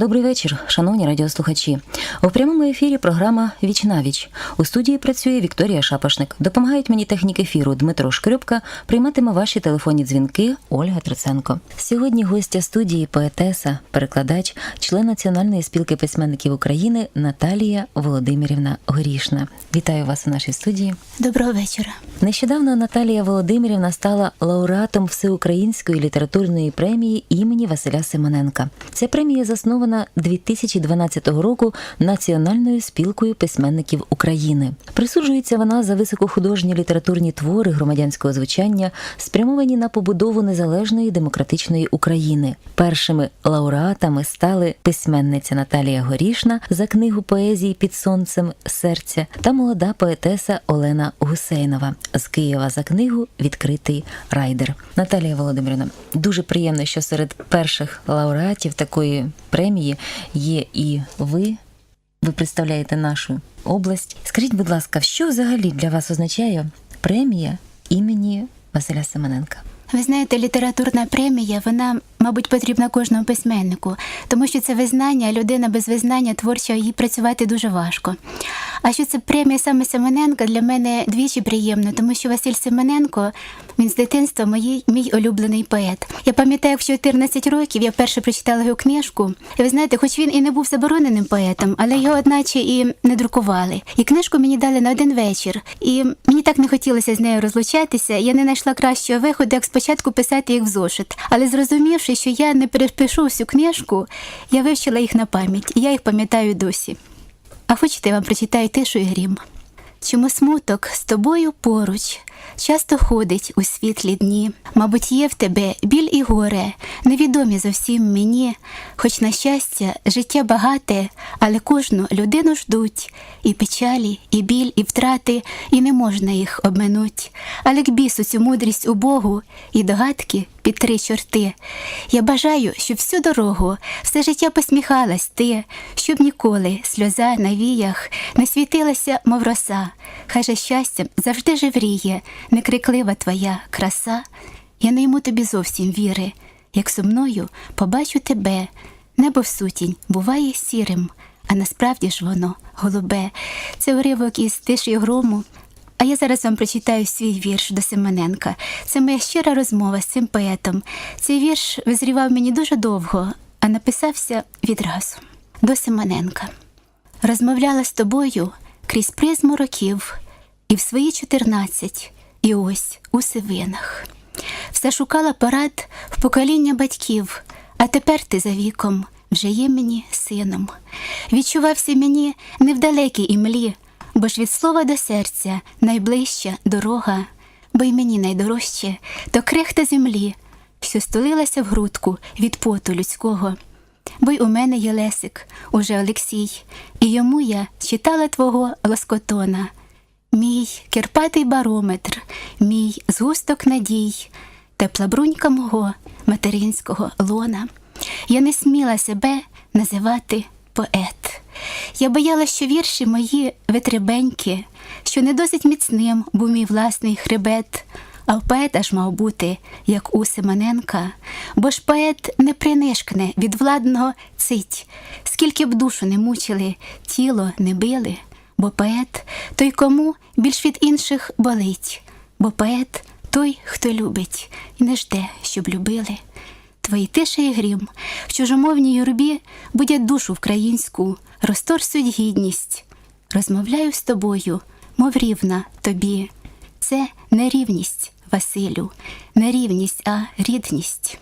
Добрий вечір, шановні радіослухачі. У прямому ефірі програма Віч на віч. У студії працює Вікторія Шапошник. Допомагають мені технік ефіру Дмитро Шкрюпка. Прийматиме ваші телефонні дзвінки Ольга Троценко. Сьогодні гостя студії поетеса, перекладач, член Національної спілки письменників України Наталія Володимирівна Горішна. Вітаю вас у нашій студії. Доброго вечора. Нещодавно Наталія Володимирівна стала лауреатом Всеукраїнської літературної премії імені Василя Симоненка. Ця премія заснована 2012 року Національною спілкою письменників України. Присуджується вона за високохудожні літературні твори громадянського звучання, спрямовані на побудову незалежної демократичної України. Першими лауреатами стали письменниця Наталія Горішна за книгу поезії під сонцем серця та молода поетеса Олена Гусейнова з Києва за книгу Відкритий райдер. Наталія Володимирівна, дуже приємно, що серед перших лауреатів такої премії є і ви. Ви представляєте нашу область. Скажіть, будь ласка, що взагалі для вас означає премія імені Василя Семененка? Ви знаєте, літературна премія, вона, мабуть, потрібна кожному письменнику, тому що це визнання, людина без визнання творча їй працювати дуже важко. А що це премія саме Семененка для мене двічі приємно, тому що Василь Семененко він з дитинства моїй, мій улюблений поет. Я пам'ятаю, як в 14 років я вперше прочитала його книжку. І ви знаєте, хоч він і не був забороненим поетом, але його одначе і не друкували. І книжку мені дали на один вечір. І мені так не хотілося з нею розлучатися. Я не знайшла кращого виходу, як спочатку писати їх в зошит. Але зрозумівши, що я не перепишу всю книжку, я вивчила їх на пам'ять, і я їх пам'ятаю досі. А хочете, я вам прочитаю тишу і грім. Чому смуток з тобою поруч часто ходить у світлі дні? Мабуть, є в тебе біль і горе, невідомі зовсім мені, хоч на щастя, життя багате, але кожну людину ждуть, і печалі, і біль, і втрати, і не можна їх обминуть. Але к бісу цю мудрість у Богу і догадки під три чорти. Я бажаю, щоб всю дорогу, все життя посміхалась ти, щоб ніколи сльоза на віях не світилася, мов роса. Хай же щастям завжди живріє, некриклива твоя краса. Я не йму тобі зовсім віри, як сумною побачу тебе. Небо в сутінь буває сірим, а насправді ж воно голубе. Це уривок із тиші грому. А я зараз вам прочитаю свій вірш до Семененка. Це моя щира розмова з цим поетом. Цей вірш визрівав мені дуже довго, а написався відразу до Семененка. Розмовляла з тобою крізь призму років, і в свої чотирнадцять, і ось у сивинах. Все шукала порад в покоління батьків, а тепер ти за віком вже є мені сином. Відчувався мені не в далекій імлі, бо ж від слова до серця найближча дорога, бо й мені найдорожче то крихта землі, що стулилася в грудку від поту людського. Бо й у мене є Лесик, уже Олексій, і йому я читала твого лоскотона. Мій кирпатий барометр, мій згусток надій, тепла брунька мого материнського лона. Я не сміла себе називати поет. Я бояла, що вірші мої витребенькі, що не досить міцним був мій власний хребет. А в поета ж мав бути, як у Симоненка, бо ж поет не принишкне від владного цить, скільки б душу не мучили, тіло не били, бо поет той, кому більш від інших болить, бо поет той, хто любить і не жде, щоб любили. Твої тиша і грім в чужомовній юрбі будять душу українську, розторсуть гідність. Розмовляю з тобою, мов рівна тобі. Це не рівність, Василю, не рівність, а рідність.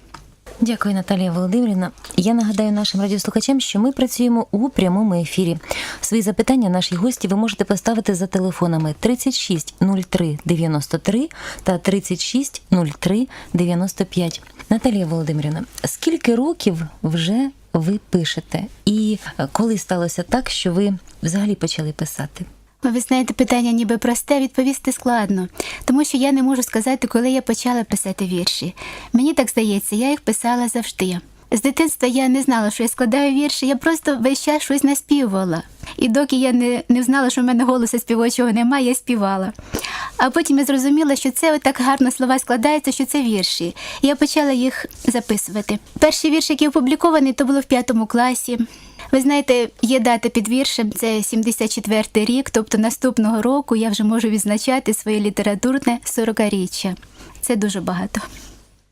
Дякую, Наталія Володимирівна. Я нагадаю нашим радіослухачам, що ми працюємо у прямому ефірі. Свої запитання наші гості ви можете поставити за телефонами 36 03 93 та 36 03 95. Наталія Володимирівна, скільки років вже ви пишете? І е, коли сталося так, що ви взагалі почали писати? Ви знаєте, питання ніби просте, відповісти складно, тому що я не можу сказати, коли я почала писати вірші. Мені так здається, я їх писала завжди. З дитинства я не знала, що я складаю вірші, я просто весь час щось наспівувала. І доки я не, не знала, що в мене голосу співочого немає, я співала. А потім я зрозуміла, що це отак гарно слова складаються, що це вірші. Я почала їх записувати. Перший вірш, який опублікований, то було в п'ятому класі. Ви знаєте, є дата під віршем, це 74-й рік, тобто наступного року я вже можу відзначати своє літературне 40-річчя. Це дуже багато.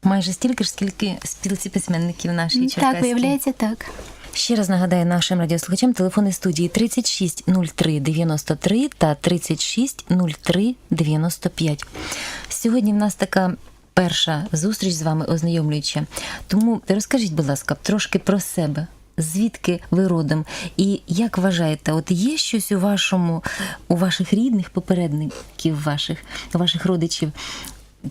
Майже стільки ж, скільки спілці письменників нашій Черкаській. Так, виявляється так. Ще раз нагадаю нашим радіослухачам телефони студії 36 03 93 та 36 03 95. Сьогодні в нас така перша зустріч з вами ознайомлююча. Тому розкажіть, будь ласка, трошки про себе. Звідки ви родом? І як вважаєте, от є щось у вашому, у ваших рідних попередників, ваших, ваших родичів,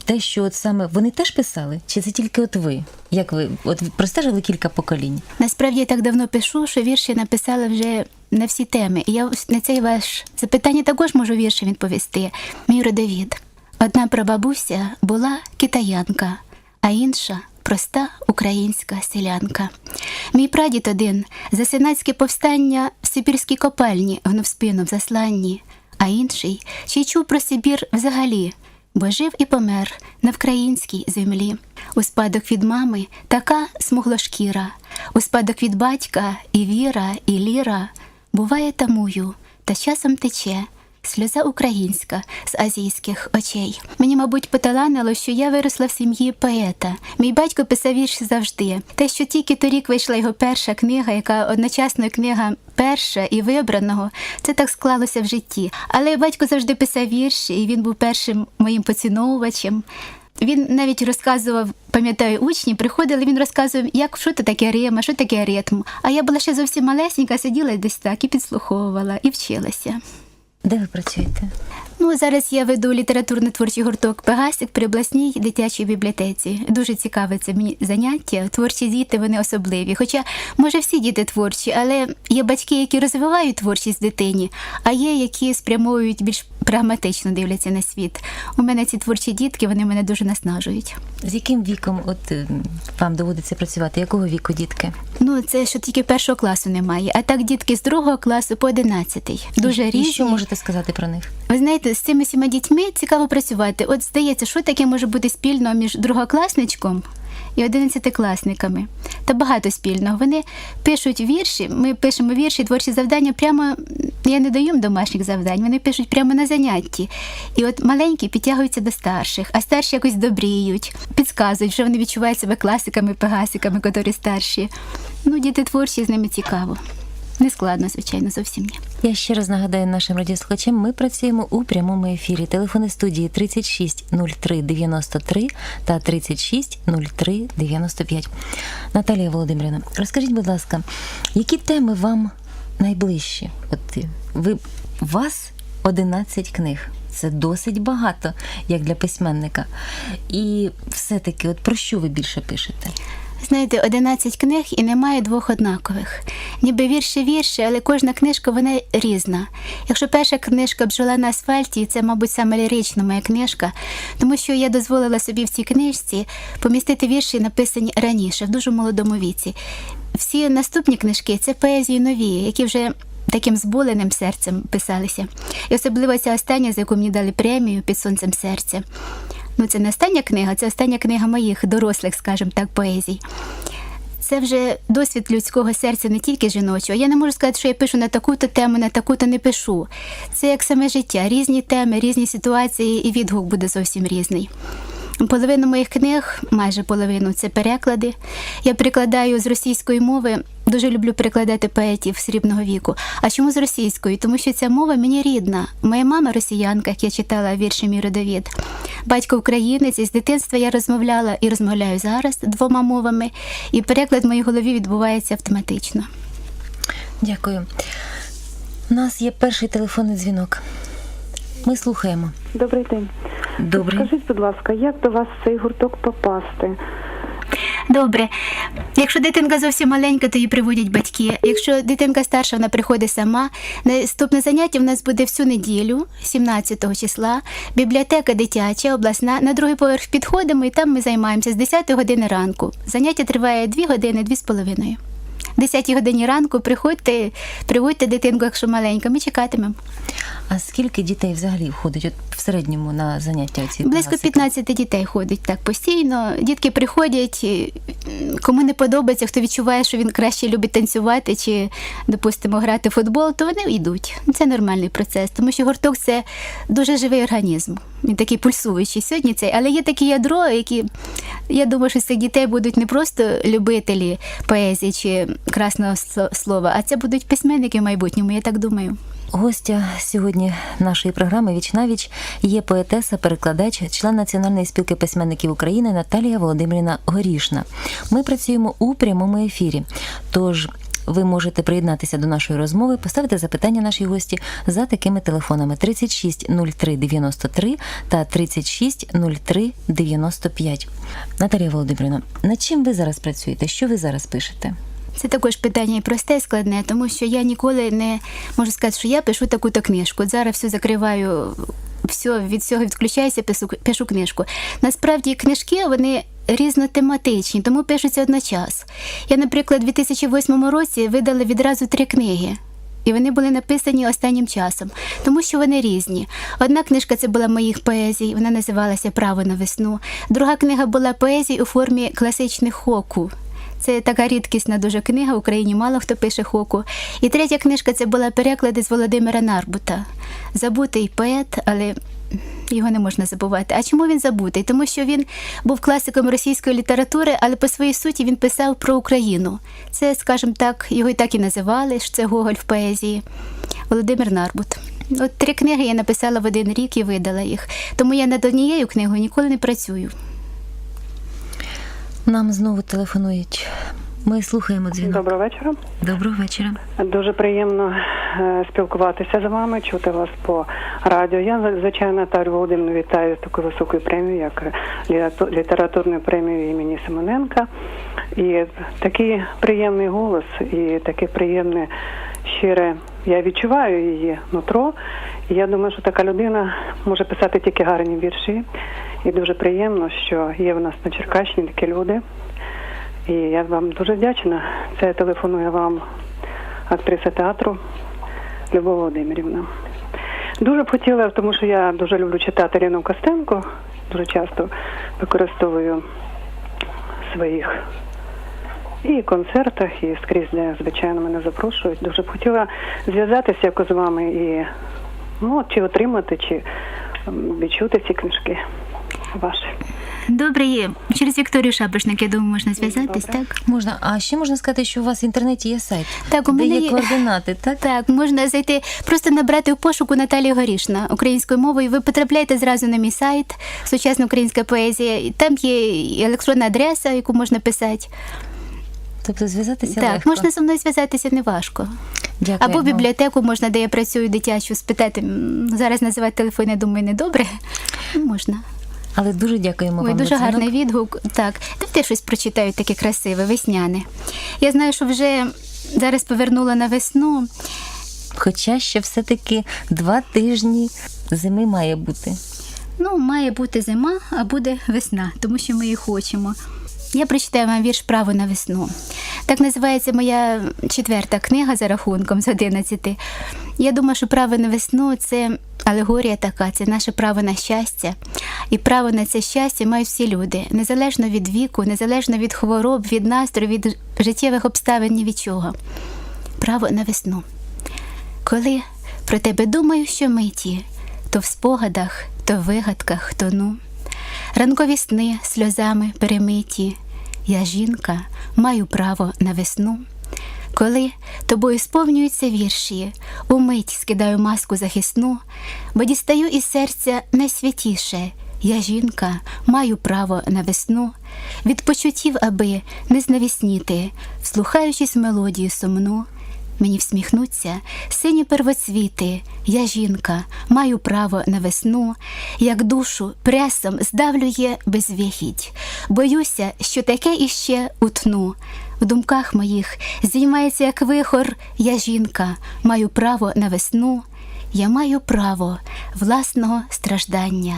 те, що от саме вони теж писали? Чи це тільки от ви? Як ви от простежили кілька поколінь? Насправді я так давно пишу, що вірші написала вже на всі теми. І я на цей ваш запитання також можу вірші відповісти. Мій родовід. Одна прабабуся була китаянка, а інша проста українська селянка. Мій прадід один за сенатське повстання в Сибірській копальні гнув спину в засланні, а інший й чув про Сибір взагалі бо жив і помер на вкраїнській землі. У спадок від мами така смуглошкіра, у спадок від батька і віра, і ліра буває тамую, та часом тече. Сльоза українська з азійських очей. Мені, мабуть, поталанило, що я виросла в сім'ї поета. Мій батько писав вірші завжди. Те, що тільки торік вийшла його перша книга, яка одночасно книга перша і вибраного, це так склалося в житті. Але батько завжди писав вірші, і він був першим моїм поціновувачем. Він навіть розказував, пам'ятаю, учні приходили, він розказував, як що це таке рима, що таке ритм. А я була ще зовсім малесенька, сиділа десь так і підслуховувала, і вчилася. Де ви працюєте? Ну, зараз я веду літературно-творчий гурток Пегасик при обласній дитячій бібліотеці. Дуже цікаве це мені заняття. Творчі діти вони особливі. Хоча, може, всі діти творчі, але є батьки, які розвивають творчість дитині, а є, які спрямовують більш прагматично дивляться на світ. У мене ці творчі дітки, вони мене дуже наснажують. З яким віком от е, вам доводиться працювати? Якого віку дітки? Ну, це що тільки першого класу немає. А так дітки з другого класу по одинадцятий. Дуже різні. І що можете сказати про них? Ви знаєте, з цими всіма дітьми цікаво працювати. От здається, що таке може бути спільно між другокласничком і одинадцятикласниками. Та багато спільного. Вони пишуть вірші. Ми пишемо вірші, творчі завдання. Прямо я не даю їм домашніх завдань. Вони пишуть прямо на занятті. І от маленькі підтягуються до старших, а старші якось добріють, підказують, що вони відчувають себе класиками, пегасиками, котрі старші. Ну, діти творчі з ними цікаво. Не складно, звичайно, зовсім ні. Я ще раз нагадаю нашим радіослухачам, ми працюємо у прямому ефірі. Телефони студії 36 03 93 та 36 03 95. Наталія Володимирівна, розкажіть, будь ласка, які теми вам найближчі? От ви вас 11 книг. Це досить багато, як для письменника. І все-таки, от про що ви більше пишете? Знаєте, 11 книг і немає двох однакових. Ніби вірші вірші, але кожна книжка вона різна. Якщо перша книжка бджола на асфальті, це, мабуть, саме лірична моя книжка, тому що я дозволила собі в цій книжці помістити вірші, написані раніше, в дуже молодому віці. Всі наступні книжки це поезії нові, які вже. Таким зболеним серцем писалися. І особливо ця остання, за яку мені дали премію під сонцем серця. Ну, це не остання книга, це остання книга моїх дорослих, скажімо так, поезій. Це вже досвід людського серця не тільки жіночого. Я не можу сказати, що я пишу на таку-то тему, на таку-то не пишу. Це як саме життя, різні теми, різні ситуації, і відгук буде зовсім різний. Половину моїх книг, майже половину, це переклади. Я перекладаю з російської мови. Дуже люблю перекладати поетів срібного віку. А чому з російської? Тому що ця мова мені рідна. Моя мама росіянка, як я читала вірші мій родовід. Батько українець, і з дитинства я розмовляла і розмовляю зараз двома мовами. І переклад в моїй голові відбувається автоматично. Дякую. У нас є перший телефонний дзвінок. Ми слухаємо. Добрий день. Добре. Скажіть, будь ласка, як до вас в цей гурток попасти? Добре. Якщо дитинка зовсім маленька, то її приводять батьки. Якщо дитинка старша, вона приходить сама. Наступне заняття в нас буде всю неділю, 17 числа. Бібліотека дитяча, обласна. На другий поверх підходимо і там ми займаємося з 10 години ранку. Заняття триває 2 години, 2 з половиною. 10 годині ранку приходьте, приводьте дитинку, якщо маленька, ми чекатимемо. А скільки дітей взагалі входить от в середньому на заняття ці Близько 15 дітей ходить так постійно. Дітки приходять, кому не подобається, хто відчуває, що він краще любить танцювати чи, допустимо, грати в футбол, то вони йдуть. Це нормальний процес, тому що гурток це дуже живий організм. Він такий пульсуючий сьогодні цей, але є такі ядро, які я думаю, що цих дітей будуть не просто любителі поезії чи красного сло- слова, а це будуть письменники в майбутньому, я так думаю. Гостя сьогодні нашої програми Віч навіч є поетеса, перекладач, член Національної спілки письменників України Наталія Володимирівна Горішна. Ми працюємо у прямому ефірі. Тож ви можете приєднатися до нашої розмови, поставити запитання нашій гості за такими телефонами 36 03 93 та 36 03 95. Наталія Володимирівна, над чим ви зараз працюєте? Що ви зараз пишете? Це також питання і просте, і складне, тому що я ніколи не можу сказати, що я пишу таку-то книжку. Зараз все закриваю, все від цього відключаюся, пишу, пишу книжку. Насправді книжки вони різнотематичні, тому пишуться одночас. Я, наприклад, у 2008 році видала відразу три книги. І вони були написані останнім часом, тому що вони різні. Одна книжка це була моїх поезій, вона називалася Право на весну. Друга книга була поезій у формі класичних хоку. Це така рідкісна дуже книга. В Україні мало хто пише хоку. І третя книжка це була переклади з Володимира Нарбута. Забутий поет, але його не можна забувати. А чому він забутий? Тому що він був класиком російської літератури, але по своїй суті він писав про Україну. Це, скажімо так, його і так і називали, що це Гоголь в поезії. Володимир Нарбут. От три книги я написала в один рік і видала їх. Тому я над однією книгою ніколи не працюю. Нам знову телефонують. Ми слухаємо дзвінок. Доброго вечора. Доброго вечора. Дуже приємно е, спілкуватися з вами, чути вас по радіо. Я звичайно Наталю Володимирівну вітаю з такою високою премією, як літерату- літературною премією імені Семененка. І такий приємний голос, і таке приємне щире. Я відчуваю її нутро. І я думаю, що така людина може писати тільки гарні вірші. І дуже приємно, що є в нас на Черкащині такі люди. І я вам дуже вдячна. Це телефонує вам актриса театру Любов Володимирівна. Дуже б хотіла, тому що я дуже люблю читати Ріну Костенко, дуже часто використовую своїх і концертах, і скрізь, де, звичайно, мене запрошують. Дуже б хотіла зв'язатися якось з вами і ну, чи отримати, чи відчути ці книжки ваші. Добре, є. Через Вікторію Шабашник, я думаю, можна зв'язатись, Добре. так? Можна, а ще можна сказати, що у вас в інтернеті є сайт, Так, у де мене є є- координати, так? Так, можна зайти, просто набрати в пошуку Наталія Горішна українською мовою. Ви потрапляєте зразу на мій сайт Сучасна українська поезія. І Там є і електронна адреса, яку можна писати. Тобто зв'язатися так, легко. можна зі мною зв'язатися неважко. Дякую. Або Ну, бібліотеку можна, де я працюю дитячу, спитати. Зараз називати телефон, я думаю, недобре. Можна. Але дуже дякуємо Ой, вам дуже за гарний відгук. Так, давайте щось прочитаю таке красиве, весняне. Я знаю, що вже зараз повернула на весну. Хоча ще все-таки два тижні зими має бути. Ну, має бути зима, а буде весна, тому що ми її хочемо. Я прочитаю вам вірш Право на весну. Так називається моя четверта книга за рахунком з 11. Я думаю, що право на весну це алегорія така, це наше право на щастя. І право на це щастя мають всі люди, незалежно від віку, незалежно від хвороб, від настрою, від життєвих обставин, ні від чого. Право на весну. Коли про тебе думаю, що миті, то в спогадах, то в вигадках тону. Ранкові сни сльозами перемиті. Я жінка, маю право на весну. Коли тобою сповнюються вірші, умить скидаю маску захисну, бо дістаю із серця найсвятіше. Я жінка, маю право на весну, від почуттів, аби не знавісніти, вслухаючись мелодію сумну. Мені всміхнуться сині первоцвіти, я жінка, маю право на весну, як душу пресом здавлює безвихідь. Боюся, що таке іще утну. В думках моїх зіймається, як вихор, я жінка, маю право на весну. Я маю право власного страждання,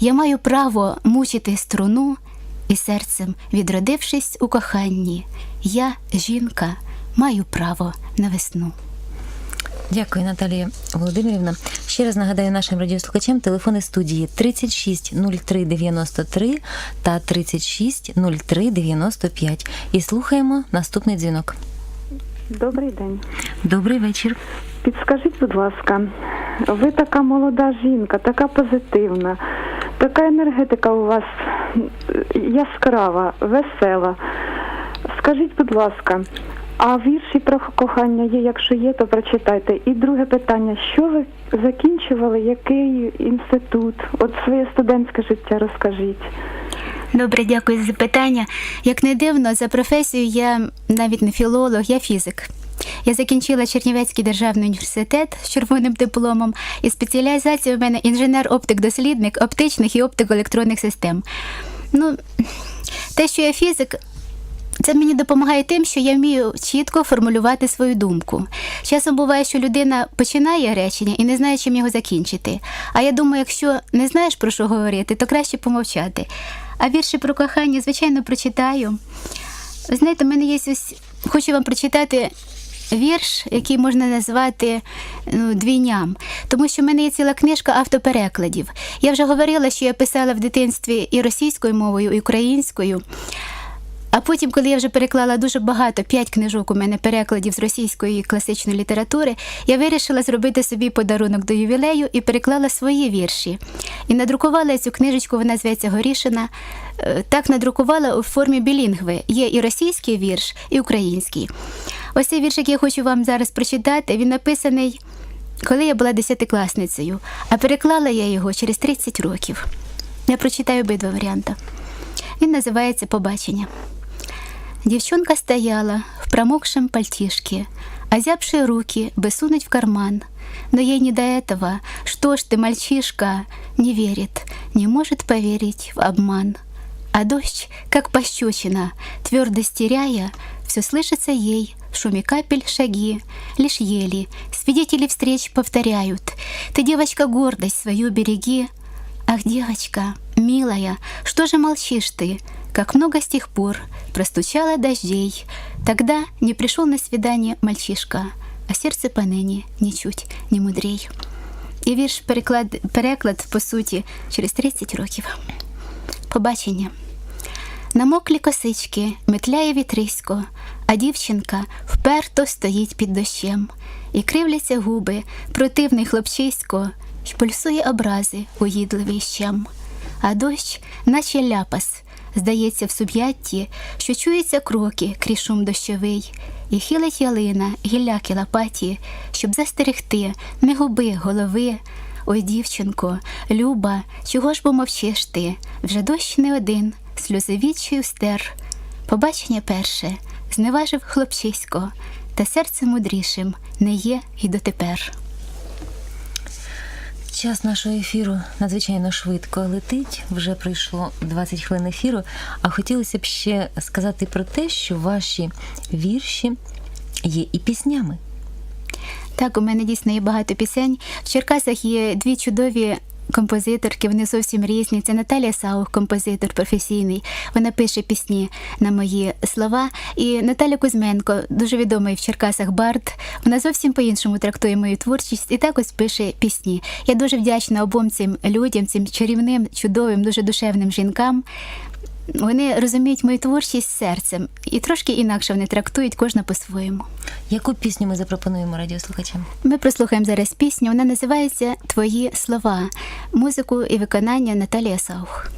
я маю право мучити струну, і серцем, відродившись у коханні, я жінка, маю право на весну. Дякую, Наталія Володимирівна. Ще раз нагадаю нашим радіослухачам телефони студії 36 03 93 та 36 03 95. І слухаємо наступний дзвінок. Добрий день. Добрий вечір. Підскажіть, будь ласка, ви така молода жінка, така позитивна, така енергетика у вас яскрава, весела. Скажіть, будь ласка, а вірші про кохання є, якщо є, то прочитайте. І друге питання: що ви закінчували, який інститут? От своє студентське життя розкажіть. Добре, дякую за запитання. Як не дивно, за професією я навіть не філолог, я фізик. Я закінчила Чернівецький державний університет з червоним дипломом, і спеціалізація у мене інженер-оптик-дослідник оптичних і оптико-електронних систем. Ну, те, що я фізик, це мені допомагає тим, що я вмію чітко формулювати свою думку. Часом буває, що людина починає речення і не знає, чим його закінчити. А я думаю, якщо не знаєш про що говорити, то краще помовчати. А вірші про кохання, звичайно, прочитаю. Ви знаєте, в мене є ось хочу вам прочитати вірш, який можна назвати ну, двійням, тому що в мене є ціла книжка автоперекладів. Я вже говорила, що я писала в дитинстві і російською мовою, і українською. А потім, коли я вже переклала дуже багато, п'ять книжок у мене перекладів з російської класичної літератури, я вирішила зробити собі подарунок до ювілею і переклала свої вірші. І надрукувала цю книжечку, вона зветься Горішина. Е, Так надрукувала у формі білінгви. Є і російський вірш, і український. Ось цей вірш, який я хочу вам зараз прочитати, він написаний, коли я була десятикласницею, а переклала я його через 30 років. Я прочитаю обидва варіанти. Він називається Побачення. Девчонка стояла в промокшем пальтишке, озябшие руки бы сунуть в карман. Но ей не до этого. Что ж ты, мальчишка, не верит, не может поверить в обман. А дождь, как пощечина, твердость теряя, все слышится ей, в шуме капель шаги, лишь ели, свидетели встреч повторяют. Ты, девочка, гордость свою береги, Ах, девочка, милая, что же молчишь ты? Как много с тех пор простучало дождей. Тогда не пришел на свидание мальчишка, а сердце поныне ничуть не мудрей. І вірш переклад, переклад, по суті, через 30 років. Побачення. Намоклі косички, метляє вітрисько, а дівчинка вперто стоїть під дощем, і кривляться губи, противний хлопчисько, й пульсує образи уїдливий щем. А дощ, наче ляпас, здається в суб'ятті, що чуються кроки крізь шум дощовий, і хилить ялина гілляки лопаті, щоб застерегти, не губи голови. Ой, дівчинко, люба, чого ж бо мовчиш ти? Вже дощ не один, сльози відчаю стер. Побачення перше зневажив хлопчисько, та серце мудрішим не є й дотепер. Час нашого ефіру надзвичайно швидко летить. Вже пройшло 20 хвилин ефіру. А хотілося б ще сказати про те, що ваші вірші є і піснями. Так, у мене дійсно є багато пісень. В Черкасах є дві чудові композиторки, вони зовсім різні. Це Наталія Саух, композитор професійний. Вона пише пісні на мої слова. І Наталя Кузьменко, дуже відомий в Черкасах бард. Вона зовсім по-іншому трактує мою творчість і також пише пісні. Я дуже вдячна обом цим людям, цим чарівним, чудовим, дуже душевним жінкам. Вони розуміють мою творчість серцем і трошки інакше вони трактують кожна по-своєму. Яку пісню ми запропонуємо радіослухачам? Ми прослухаємо зараз пісню. Вона називається Твої слова, музику і виконання Наталія Саух.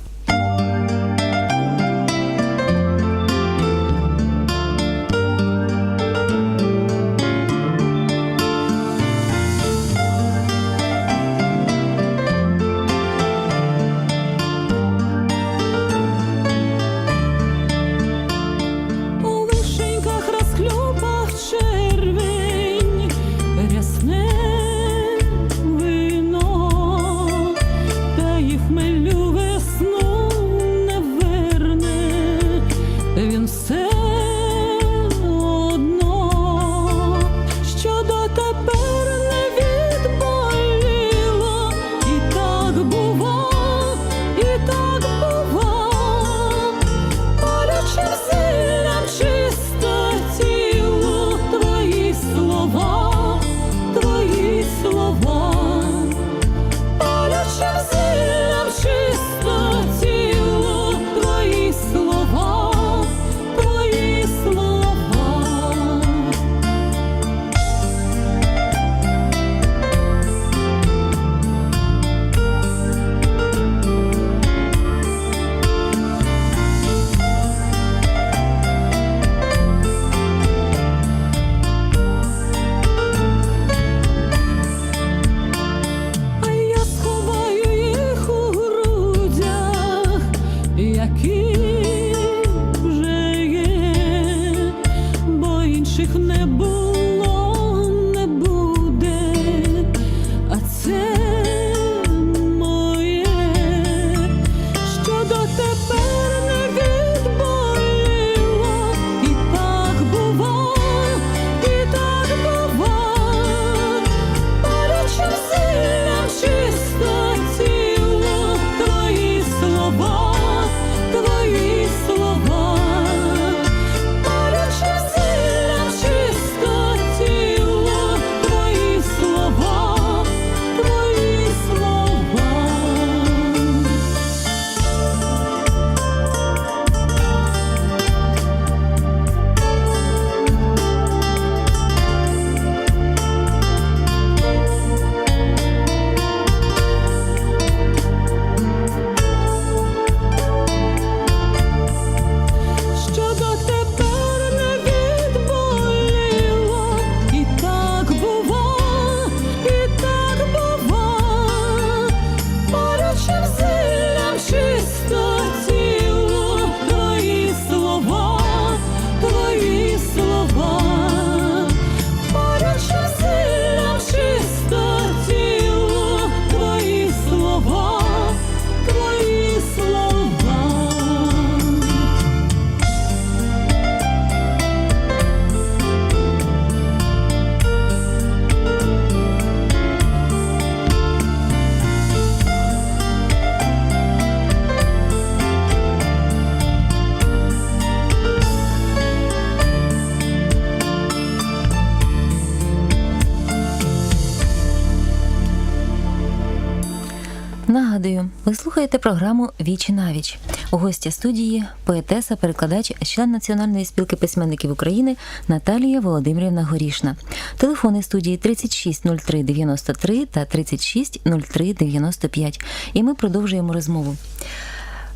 Нагадую, ви слухаєте програму Вічі навіч. У гості студії поетеса, перекладач, член Національної спілки письменників України Наталія Володимирівна Горішна. Телефони студії 360393 та 360395. І ми продовжуємо розмову.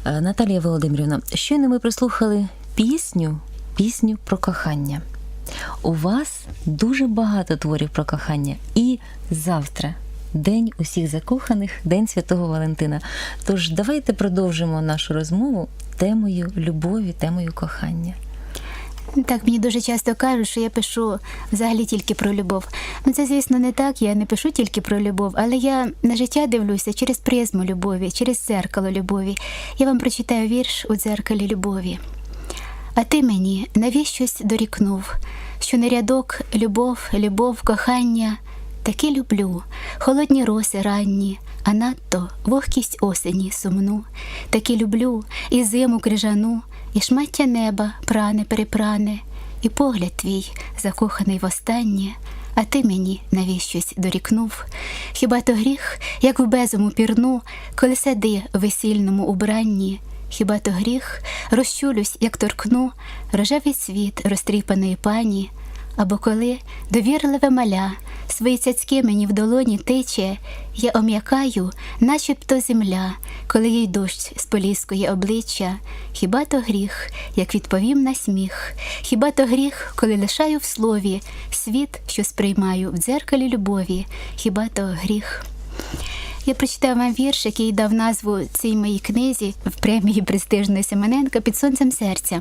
Е, Наталія Володимирівна, щойно ми прослухали пісню, пісню про кохання. У вас дуже багато творів про кохання. І завтра День усіх закоханих, День Святого Валентина. Тож давайте продовжимо нашу розмову темою любові, темою кохання. Так, мені дуже часто кажуть, що я пишу взагалі тільки про любов. Ну це, звісно, не так. Я не пишу тільки про любов, але я на життя дивлюся через призму любові, через дзеркало любові. Я вам прочитаю вірш у дзеркалі любові. А ти мені навіщось дорікнув, що не рядок, любов, любов, кохання. Таки люблю, холодні роси ранні, а надто вогкість осені сумну. Таки люблю і зиму крижану, і шмаття неба пране перепране, і погляд твій, закоханий востаннє, а ти мені навіщось дорікнув. Хіба то гріх, як в безуму пірну, коли сади в весільному убранні? Хіба то гріх, розчулюсь, як торкну, рожевий світ розтріпаної пані, або коли довірливе маля свої цяцьки мені в долоні тиче, я ом'якаю, начебто земля, коли їй дощ споліскує обличчя. Хіба то гріх, як відповім на сміх, хіба то гріх, коли лишаю в слові світ, що сприймаю в дзеркалі любові, хіба то гріх. Я прочитаю вам вірш, який дав назву цій моїй книзі в премії престижної Семененка під сонцем серця.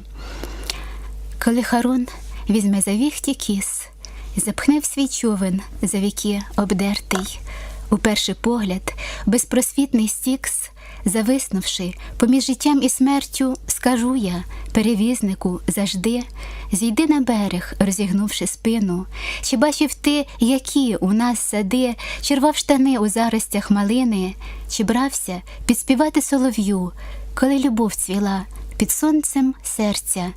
Коли Харон візьме за віхті кіс запхне в свій човен за віки обдертий, у перший погляд безпросвітний стікс, зависнувши поміж життям і смертю, скажу я, перевізнику, завжди, зійди на берег, розігнувши спину. Чи бачив ти, які у нас сади, чи рвав штани у заростях малини, чи брався підспівати солов'ю, коли любов цвіла під сонцем серця.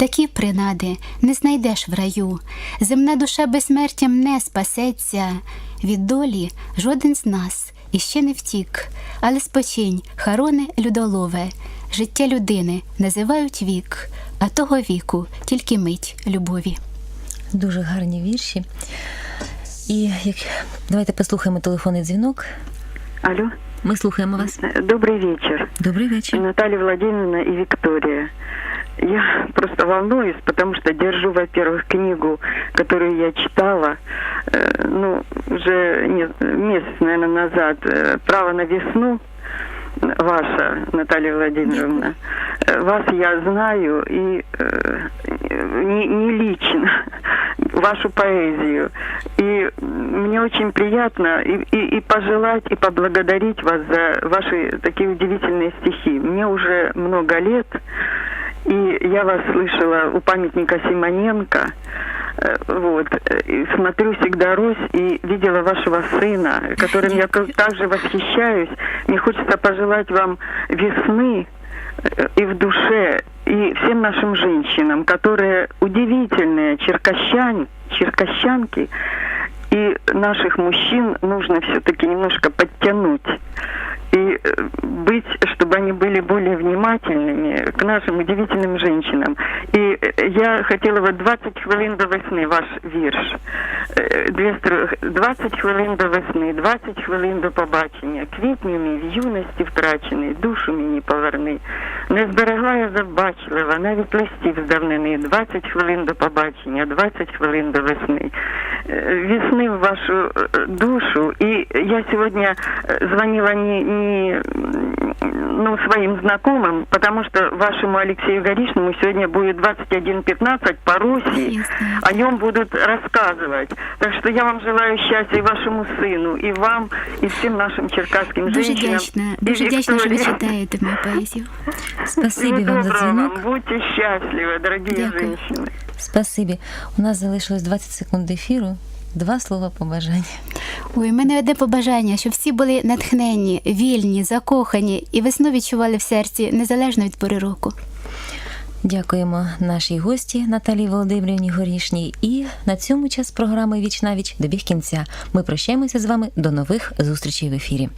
Такі принади не знайдеш в раю. Земна душа безсмертям не спасеться. Від долі жоден з нас іще не втік, але спочинь, хароне людолове, життя людини називають вік, а того віку тільки мить любові. Дуже гарні вірші. І як давайте послухаємо телефонний дзвінок. Алло, Ми слухаємо вас. добрый вечер. Добрий вечір. Наталья Владимировна и Виктория. Я просто волнуюсь, потому что держу, во-первых, книгу, которую я читала, э, ну, уже не- месяц, наверное, назад, э, «Право на весну», ваша, Наталья Владимировна. Э, Вас я знаю и э, не, не лично. вашу поэзию. И мне очень приятно и, и, и пожелать, и поблагодарить вас за ваши такие удивительные стихи. Мне уже много лет, и я вас слышала у памятника Симоненко. Э, Вот. И смотрю всегда Рось и видела вашего сына, которым я также восхищаюсь. Мне хочется пожелать вам весны э, и в душе, и всем нашим женщинам, которые удивительные черкащань, черкащанки, и наших мужчин нужно все-таки немножко подтянуть и э, быть, чтобы они были более внимательными к нашим удивительным женщинам. И э, я хотела вот 20 хвилин до весни, ваш вірш. Е, Дві стро- 20 хвилин до весни, 20 хвилин до побачення. Квітню мій в юності втрачений, душу мені поверни. Не зберегла я забачлива, навіть листів з давнини. 20 хвилин до побачення, 20 хвилин до весни. Е, Весни в вашу е, душу. И я сегодня э, звонила не, не м, ну, своим знакомым, потому что вашему Алексею Горишному сегодня будет 21.15 по Руси. Я знаю. О нем будут рассказывать. Так что я вам желаю счастья и вашему сыну, и вам, и всем нашим черкасским Дуже женщинам. вдячна, и дуже вдячна, що ви Виктории. читаєте мою поезію. Спасибі Всего вам за доброго дзвінок. вам. Будьте счастливы, дорогие Дякую. женщины. Спасибі. У нас залишилось 20 секунд ефіру. Два слова побажання. Ой, у мене одне побажання, щоб всі були натхнені, вільні, закохані і весну відчували в серці незалежно від пори року. Дякуємо нашій гості Наталії Володимирівні Горішній. І на цьому час програми Віч на віч добіг кінця. Ми прощаємося з вами до нових зустрічей в ефірі.